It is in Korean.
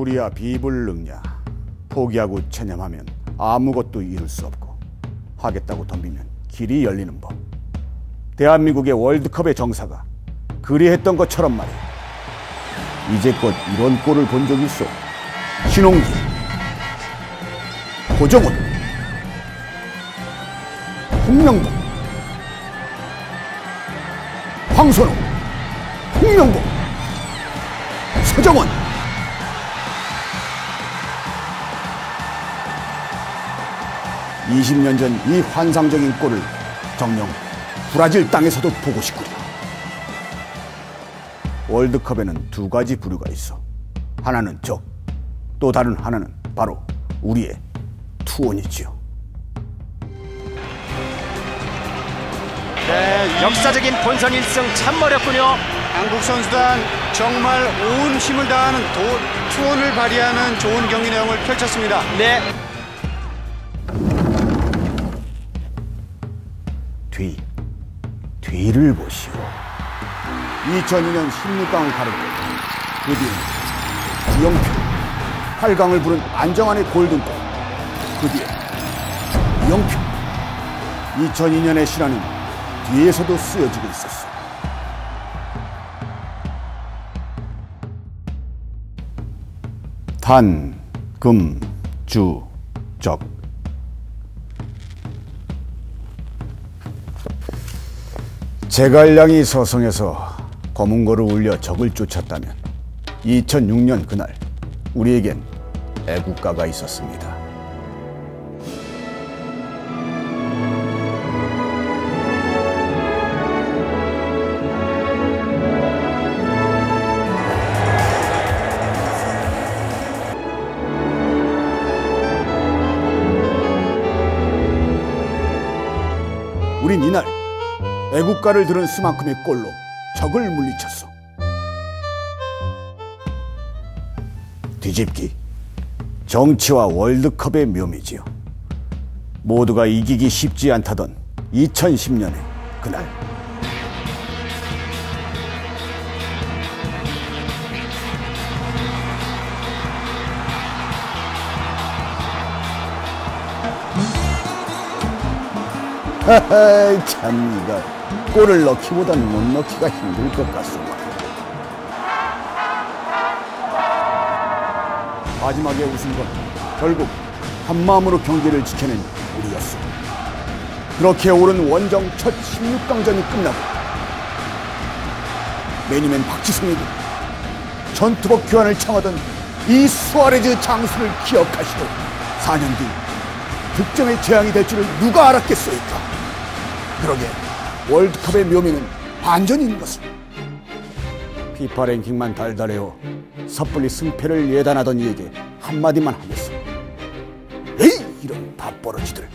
불이야 비불능냐? 포기하고 체념하면 아무것도 이룰 수 없고 하겠다고 덤비면 길이 열리는 법. 대한민국의 월드컵의 정사가 그리했던 것처럼 말이야. 이제껏 이런 꼴을 본 적 있어. 신홍기. 고정훈. 홍명보. 황선우 홍명보. 서정원 20년 전 이 환상적인 골을 정녕 브라질 땅에서도 보고 싶구려. 월드컵에는 두 가지 부류가 있어. 하나는 적, 또 다른 하나는 바로 우리의 투혼이지요. 네, 역사적인 본선 1승 참 어렵군요. 한국 선수단 정말 온 힘을 다하는 도, 투혼을 발휘하는 좋은 경기 내용을 펼쳤습니다. 네, 뒤, 뒤를 보시오. 2002년 16강을 가르고 그 뒤에 구영표, 8강을 부른 안정환의 골든골, 그 뒤에 이영표, 2002년의 신화는 뒤에서도 쓰여지고 있었어. 단, 금, 주, 적. 제갈량이 서성에서 검은고를 울려 적을 쫓았다면 2006년 그날 우리에겐 애국가가 있었습니다. 우린 이날 애국가를 들은 수만큼의 골로 적을 물리쳤어. 뒤집기. 정치와 월드컵의 묘미지요. 모두가 이기기 쉽지 않다던 2010년의 그날. 참 이거 골을 넣기보다는 못 넣기가 힘들 것 같소만. 마지막에 웃은 건 결국 한 마음으로 경기를 지켜낸 우리였어. 그렇게 오른 원정 첫 16강전이 끝나고 매니맨 박지성에게 전투복 교환을 청하던 이 수아레즈 장수를 기억하시고 4년 뒤 득점의 재앙이 될 줄을 누가 알았겠소이까? 그러게 월드컵의 묘미는 반전인 것을. 피파 랭킹만 달달해오 섣불리 승패를 예단하던 이에게 한마디만 하겠어. 에이 이런 밥버러지들.